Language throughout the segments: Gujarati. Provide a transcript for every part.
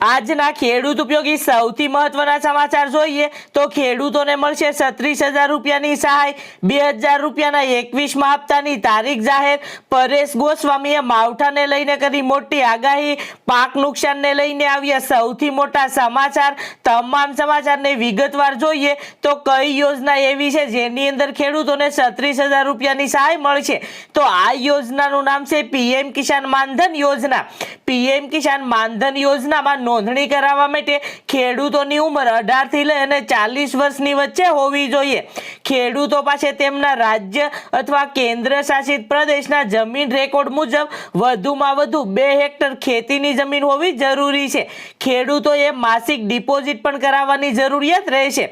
આજના ખેડૂત ઉપયોગી સૌથી મહત્વના સમાચાર જોઈએ તો ખેડૂતોને મળશે છત્રીસ હજાર રૂપિયાની સહાય, બે હજાર રૂપિયાના એકવીસમાં હપ્તાની તારીખ જાહેર. પરેશ ગોસ્વામીએ માવઠાને લઈને કરી મોટી આગાહી. પાક નુકસાનને લઈને આવ્યા સૌથી મોટા સમાચાર. તમામ સમાચારને વિગતવાર જોઈએ તો કઈ યોજના એવી છે જેની અંદર ખેડૂતોને છત્રીસ હજાર રૂપિયાની સહાય મળશે? તો આ યોજનાનું નામ છે પીએમ કિસાન માનધન યોજના. પીએમ કિસાન માનધન યોજનામાં નોંધણી કરાવવા માટે ખેડૂતોની ઉંમર અઢારથી લઈ અને ચાલીસ વર્ષની વચ્ચે હોવી જોઈએ. ખેડૂતો પાસે તેમના રાજ્ય અથવા કેન્દ્ર શાસિત પ્રદેશના જમીન રેકોર્ડ મુજબ વધુમાં વધુ બે હેક્ટર ખેતીની જમીન હોવી જરૂરી છે. ખેડૂતોએ માસિક ડિપોઝિટ પણ કરાવવાની જરૂરિયાત રહેશે.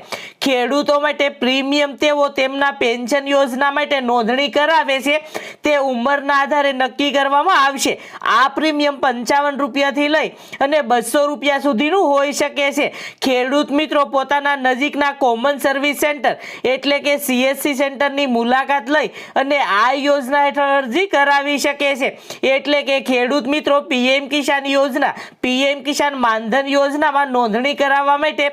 ખેડૂતો માટે પ્રીમિયમ તેઓ તેમના પેન્શન યોજના માટે નોંધણી કરાવે છે. તે ઉંમરના આધારે નક્કી કરવામાં આવશે. આ પ્રીમિયમ પંચાવન રૂપિયાથી લઈ અને બસો રૂપિયા સુધીનું હોઈ શકે છે. ખેડૂત મિત્રો, પોતાના નજીકના કોમન સર્વિસ સેન્ટર એટલે કે સીએસસી સેન્ટરની મુલાકાત લઈ અને આ યોજના હેઠળ અરજી કરાવી શકે છે. એટલે કે ખેડૂત મિત્રો, પીએમ કિસાન યોજના, પીએમ કિસાન માનધન યોજનામાં નોંધણી કરાવવા માટે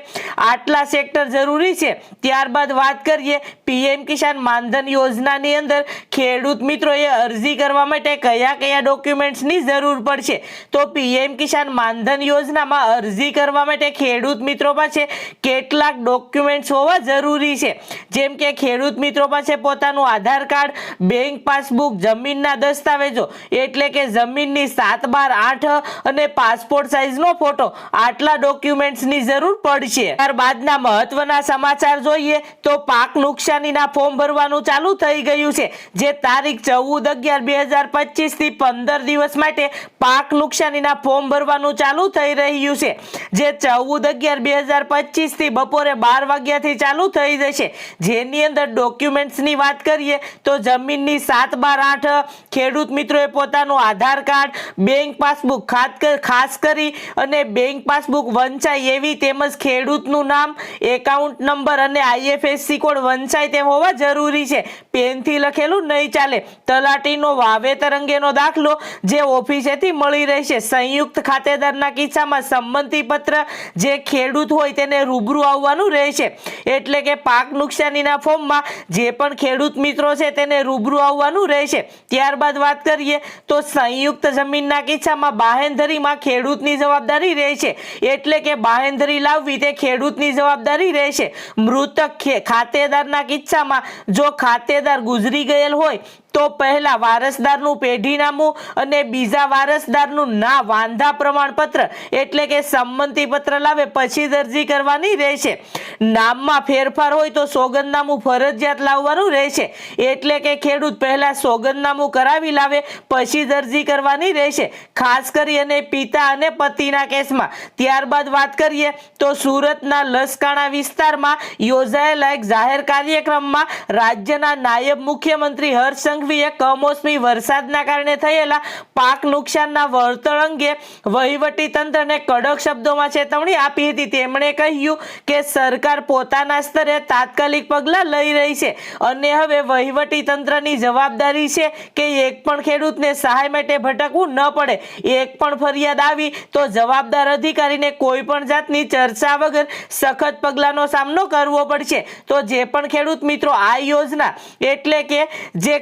આટલા સેક્ટર જરૂરી છે. ત્યારબાદ વાત કરીએ પીએમ કિસાન માનધન યોજનાની અંદર ખેડૂત મિત્રોએ અરજી કરવા માટે કયા કયા ડોક્યુમેન્ટ્સની જરૂર પડશે? તો પીએમ કિસાન માનધન યોજનામાં અરજી કરવા માટે ખેડૂત મિત્રો પાસે કેટલાક ડોક્યુમેન્ટ્સ હોવા જરૂરી છે. જેમ કે ખેડૂત મિત્રો પાસે પોતાનું આધાર કાર્ડ, બેંક પાસબુક, જમીનના દસ્તાવેજો, એટલે કે જમીનની સાત બાર આઠ અને પાસપોર્ટ સાઇઝનો ફોટો આટલા ડોક્યુમેન્ટ્સની જરૂર પડશે. ત્યારબાદના મહત્વના સમાચાર જોઈએ તો પાક નુકસાનીના ફોર્મ ભરવાનું ચાલુ થઈ ગયું છે. જે તારીખ ચૌદ અગિયાર બે હજાર પચીસથી પંદર દિવસ માટે પાક નુકસાનીના ફોર્મ ભરવાનું ચાલુ થઈ રહ્યું છે. જે ચૌદ અગિયાર બે હજાર પચીસથી બપોરે બાર વાગ્યાથી ચાલુ થઈ જશે. જેની અંદર ડોક્યુમેન્ટ્સની વાત કરીએ તો જમીનની સાત બાર આઠ ખેડૂત મિત્રોએ પોતાનું આધાર કાર્ડ, બેંક પાસબુક ખાસ કરી અને બેંક પાસબુક વંચાય એવી તેમજ ખેડૂતનું નામ, એકાઉન્ટ નંબર અને આઈએફએસસી કોડ વંચાય તેમ હોવા જરૂરી છે. પેનથી લખેલું નહીં ચાલે. તલાટીનો વાવેતર અંગેનો દાખલો જે ઓફિસેથી મળી રહેશે. સંયુક્ત ખાતેદારના કિસ્સામાં સંમતિ પત્ર જે ખેડૂત હોય તેને રૂબરૂ આવવાનું રહેશે. એટલે કે પાક નુકસાનીના ફોર્મમાં જે પણ ખેડૂત મિત્રો છે તેને રૂબરૂ આવવાનું રહેશે. ત્યારબાદ વાત કરીએ તો સંયુક્ત જમીનના કિસ્સામાં બાહેંધરીમાં ખેડૂતની જવાબદારી રહેશે. એટલે કે બાહેંધરી લાવવી તે ખેડૂતની જવાબદારી રહેશે. મૃતક ખાતેદારના કિસ્સામાં જો ખાતેદાર ગુજરી ગયેલ હોય તો પહેલા વારસદારનું પેઢીનામું અને બીજા વારસદારનું ના વાંધા પ્રમાણપત્ર એટલે કે સંમતિ પત્ર લાવે પછી જ અરજી કરવાની રહેશે. નામમાં ફેરફાર હોય તો સોગંદનામું ફરજિયાત લાવવાનું રહેશે. એટલે કે ખેડૂત પહેલા સોગંદનામું કરાવી લાવે પછી જ અરજી કરવાની રહેશે. ખાસ કરી અને પિતા અને પતિના કેસમાં. ત્યારબાદ વાત કરીએ તો સુરતના લસકાણા વિસ્તારમાં યોજાયેલા એક જાહેર કાર્યક્રમમાં રાજ્યના નાયબ મુખ્યમંત્રી હર્ષ સંઘવીએ કમોસમી વરસાદના કારણે થયેલા પાક નુકસાનના વળતર અંગે વહીવટી તંત્રને કડક શબ્દોમાં ચેતવણી આપી હતી. તેમણે કહ્યું કે સરકાર પોતાના સ્તરે તાત્કાલિક પગલાં લઈ રહી છે અને હવે વહીવટી તંત્રની જવાબદારી છે કે એક પણ ખેડૂતને સહાય માટે ભટકવું ન પડે. એક પણ ફરિયાદ આવી તો જવાબદાર અધિકારીને કોઈ પણ જાતની ચર્ચા વગર સખત પગલાંનો સામનો કરવો પડશે. તો જે પણ ખેડૂત મિત્રો આ યોજના એટલે કે જે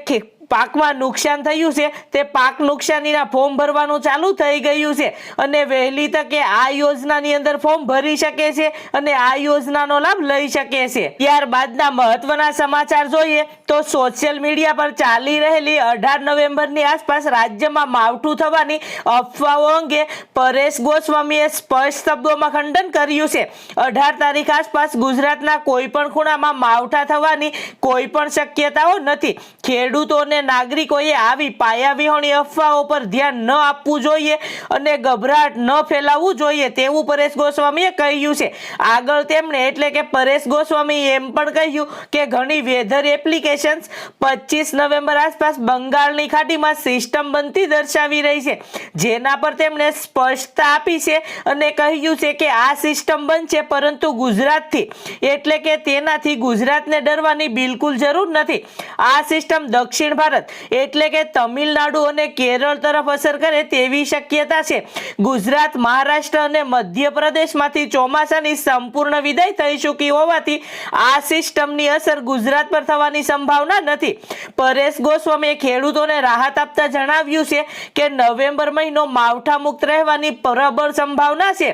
પાકમાં નુકસાન થયું છે, તે પાક નુકસાનીના ફોર્મ ભરવાનું ચાલુ થઈ ગયું છે. અને વહેલી તકે આ યોજનાની અંદર ફોર્મ ભરી શકે છે અને આ યોજનાનો લાભ લઈ શકે છે. ત્યારબાદના મહત્વના સમાચાર જોઈએ તો સોશિયલ મીડિયા પર ચાલી રહેલી અઢાર નવેમ્બરની આસપાસ રાજ્યમાં માવઠું થવાની અફવાઓ અંગે પરેશ ગોસ્વામીએ સ્પષ્ટ શબ્દોમાં ખંડન કર્યું છે. અઢાર તારીખ આસપાસ ગુજરાતના કોઈ પણ ખૂણામાં માવઠા થવાની કોઈ પણ શક્યતાઓ નથી. ખેડૂતોને નાગરિકોએ આવી પાયાવિહોણી અફવાઓ પર ધ્યાન ન આપવું જોઈએ અને ગભરાટ ન ફેલાવવું જોઈએ તેવું પરેશ ગોસ્વામીએ કહ્યું છે. આગળ તેમણે એટલે કે પરેશ ગોસ્વામીએ એમ પણ કહ્યું કે ઘણી વેધર એપ્લિકેશન્સ પચીસ નવેમ્બર આસપાસ બંગાળની ખાડીમાં સિસ્ટમ બનતી દર્શાવી રહી છે. જેના પર તેમણે સ્પષ્ટતા આપી છે અને કહ્યું છે કે આ સિસ્ટમ બનશે પરંતુ ગુજરાતથી. એટલે કે તેનાથી ગુજરાતને ડરવાની બિલકુલ જરૂર નથી. આ સિસ્ટમ સિસ્ટમ દક્ષિણ ભારત એટલે કે તમિલનાડુ અને કેરળ તરફ અસર કરે તેવી શક્યતા છે. ગુજરાત, મહારાષ્ટ્ર અને મધ્યપ્રદેશમાંથી ચોમાસાની સંપૂર્ણ વિદાય થઈ ચૂકી હોવાથી આ સિસ્ટમની અસર ગુજરાત પર થવાની સંભાવના નથી. પરેશ ગોસ્વામીએ ખેડૂતોને રાહત આપતા જણાવ્યું છે કે નવેમ્બર મહિનો માવઠા મુક્ત રહેવાની પ્રબળ સંભાવના છે.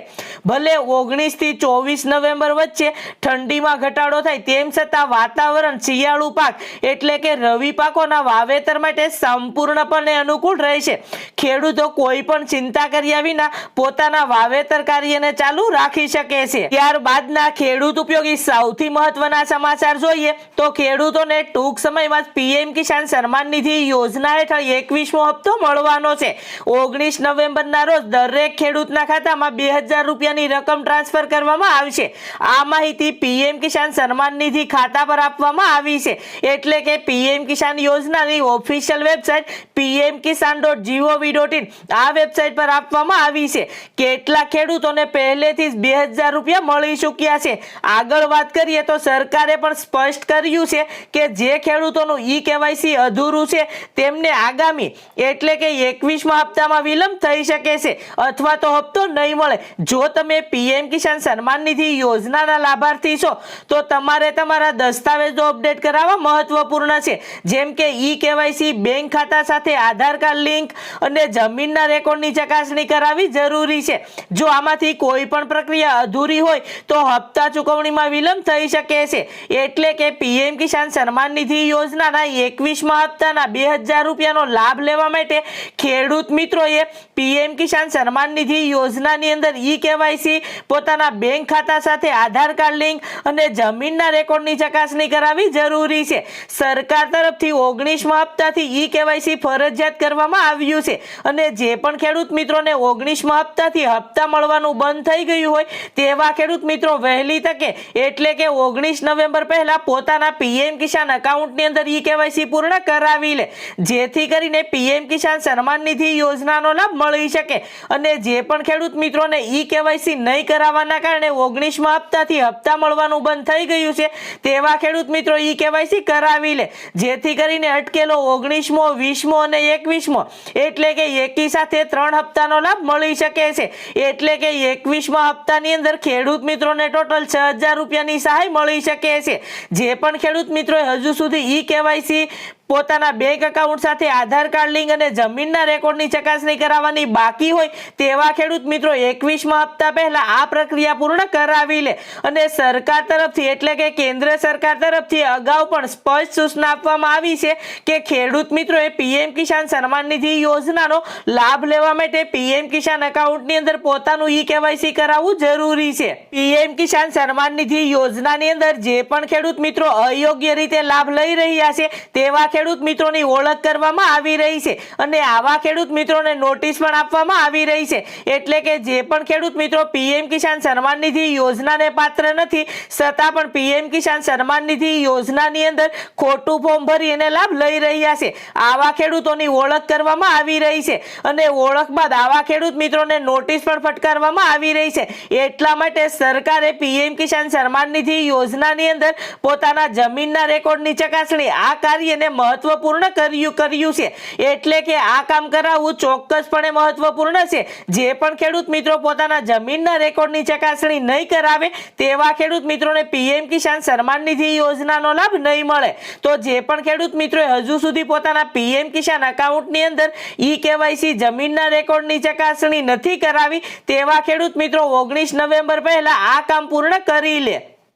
ભલે ઓગણીસથી ચોવીસ નવેમ્બર વચ્ચે ઠંડીમાં ઘટાડો થાય તેમ છતાં વાતાવરણ શિયાળુ પાક એટલે કે રવિ પાકોના વાવેતર માટે સંપૂર્ણપણે અનુકૂળ રહેશે ખેડૂતો કોઈ પણ ચિંતા કર્યા વિના પોતાના વાવેતર કાર્યને ચાલુ રાખી શકે છે. ત્યારબાદના ખેડૂત ઉપયોગી સૌથી મહત્વના સમાચાર જોઈએ તો ખેડૂતોને ટૂંક સમયમાં પીએમ કિસાન સન્માન નિધિ યોજના હેઠળ એકવીસમો હપ્તો મળવાનો છે. ઓગણીસ નવેમ્બરના રોજ દરેક ખેડૂતના ખાતામાં બે હજાર રૂપિયાની રકમ ટ્રાન્સફર કરવામાં આવશે આ માહિતી પીએમ કિસાન સન્માન નિધિ ખાતા પર આપવામાં આવી છે. એટલે કે પીએમ કિસાન યોજનાની official website PM Kisan dot G O V dot in આ વેબસાઇટ પર આપવામાં આવી છે. કેટલા ખેડૂતોને પહેલેથી જ બે હજાર રૂપિયા મળી ચૂક્યા છે? આગળ વાત કરીએ તો સરકારે પણ સ્પષ્ટ કર્યું છે કે જે ખેડૂતોનું ઈ કેવાયસી અધૂરું છે, તેમને આગામી એટલે કે એકવીસમા હપ્તામાં વિલંબ થઈ શકે છે અથવા તો હપ્તો નહીં મળે. જો તમે પીએમ કિસાન સન્માન નિધિ યોજનાના લાભાર્થી છો, તો તમારે તમારા દસ્તાવેજો અપડેટ કરાવવા મહત્વપૂર્ણ છે. જેમ કે ઈ કેવાયસી, બેંક ખાતા સાથે આધાર કાર્ડ લિંક અને જમીનના રેકોર્ડની ચકાસણી કરાવવી જરૂરી છે. જો આમાંથી કોઈ પણ પ્રક્રિયા અધૂરી હોય, તો હપ્તા ચૂકવણીમાં વિલંબ થઈ શકે છે. એટલે કે પીએમ કિસાન સન્માન નિધિ યોજનાના એકવીસમા હપ્તાના બે હજાર રૂપિયાનો લાભ લેવા માટે ખેડૂત મિત્રોએ પીએમ કિસાન સન્માન નિધિ યોજનાની અંદર ઈ કેવાયસી, પોતાના બેંક ખાતા સાથે આધાર કાર્ડ લિંક અને જમીનના રેકોર્ડની ચકાસણી કરાવવી જરૂરી છે. સરકાર તરફથી ઓગણીસમા હપ્તાથી ઈ કેવાયસી ફરજિયાત કરવામાં આવ્યું છે. અને જે પણ ખેડૂત મિત્રોને ઓગણીસમા હપ્તાથી હપ્તા મળવાનું બંધ થઈ ગયું હોય, તેવા ખેડૂત મિત્રો વહેલી તકે, એટલે કે ઓગણીસ નવેમ્બર પહેલા પોતાના પીએમ કિસાન એકાઉન્ટની અંદર ઈ કેવાયસી પૂર્ણ કરાવી લે. જેથી કરીને પીએમ કિસાન સન્માન નિધિ યોજનાનો લાભ મળી શકે. અને જે પણ ખેડૂત મિત્રોને ઈ કેવાયસી નહીં કરાવવાના કારણે ઓગણીસમા હપ્તાથી હપ્તા મળવાનું બંધ થઈ ગયું છે, તેવા ખેડૂત મિત્રો ઈ કેવાયસી કરાવી લે. જેથી કરીને અટકેલો ઓગણીસમો, વીસમો અને એકવીસમો. એટલે કે એકી સાથે ત્રણ હપ્તાનો લાભ મળી શકે છે. એટલે કે એકવીસમા હપ્તાની અંદર ખેડૂત મિત્રોને ટોટલ છ હજાર રૂપિયાની સહાય મળી શકે છે. જે પણ ખેડૂત મિત્રોએ હજુ સુધી ઈ કેવાયસી પોતાના બેંક એકાઉન્ટ સાથે આધાર કાર્ડ લિંક અને જમીનના રેકોર્ડની ચકાસણી કરાવવાની બાકી હોય તેવા ખેડૂત મિત્રો એકવીસમા હપ્તા પહેલા આ પ્રક્રિયા પૂર્ણ કરાવી લે. અને સરકાર તરફથી એટલે કે કેન્દ્ર સરકાર તરફથી અગાઉ પણ સ્પષ્ટ સૂચના આપવામાં આવી છે કે ખેડૂત મિત્રોએ પીએમ કિસાન સન્માન નિધિ યોજનાનો લાભ લેવા માટે પીએમ કિસાન એકાઉન્ટની અંદર પોતાનું ઈ કેવાયસી કરાવવું જરૂરી છે. પીએમ કિસાન સન્માન નિધિ યોજનાની અંદર જે પણ ખેડૂત મિત્રો અયોગ્ય રીતે લાભ લઈ રહ્યા છે તેવા મિત્રોની ઓળખ કરવામાં આવી રહી છે અને આવા ખેડૂત મિત્રોને નોટિસ પણ આપવામાં આવી રહી છે. એટલે કે જે પણ ખેડૂત મિત્રો પીએમ કિસાન સન્માન નિધિ યોજનાને પાત્ર નથી છતાં પણ પીએમ કિસાન સન્માન નિધિ યોજનાની અંદર ખોટું ફોર્મ ભરી એને લાભ લઈ રહ્યા છે. આવા ખેડૂતોની ઓળખ કરવામાં આવી રહી છે અને ઓળખ બાદ આવા ખેડૂત મિત્રોને નોટિસ પણ ફટકારવામાં આવી રહી છે. એટલા માટે સરકારે પીએમ કિસાન સન્માન નિધિ યોજનાની અંદર પોતાના જમીનના રેકોર્ડની ચકાસણી, આ કાર્યને મહત્વપૂર્ણ કર્યું કર્યું છે. એટલે કે આ કામ કરાવવું ચોક્કસપણે મહત્વપૂર્ણ છે. જે પણ ખેડૂત મિત્રો પોતાના જમીનના રેકોર્ડની ચકાસણી નહીં કરાવે, તેવા ખેડૂત મિત્રોને પીએમ કિસાન સન્માન નિધિ યોજનાનો લાભ નહીં મળે. તો જે પણ ખેડૂત મિત્રોએ હજુ સુધી પોતાના પીએમ કિસાન અકાઉન્ટની અંદર ઈ કેવાયસી જમીનના રેકોર્ડની ચકાસણી નથી કરાવી, તેવા ખેડૂત મિત્રો ઓગણીસ નવેમ્બર પહેલા આ કામ પૂર્ણ કરી લે.